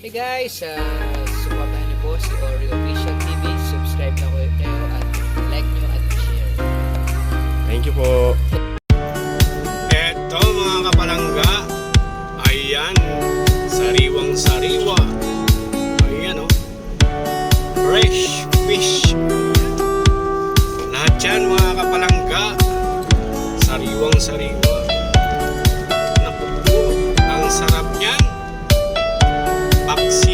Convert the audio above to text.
Hey guys, uh, supportahan niyo po si Oreo Official TV. Subscribe na kayo kayo at like nyo at share. Thank you po. Eto mga kapalangga. Ayan. Sariwang sariwa. Ayan o. Fresh fish. Lahat yan mga kapalangga. Sariwang sariwa. Galaxy.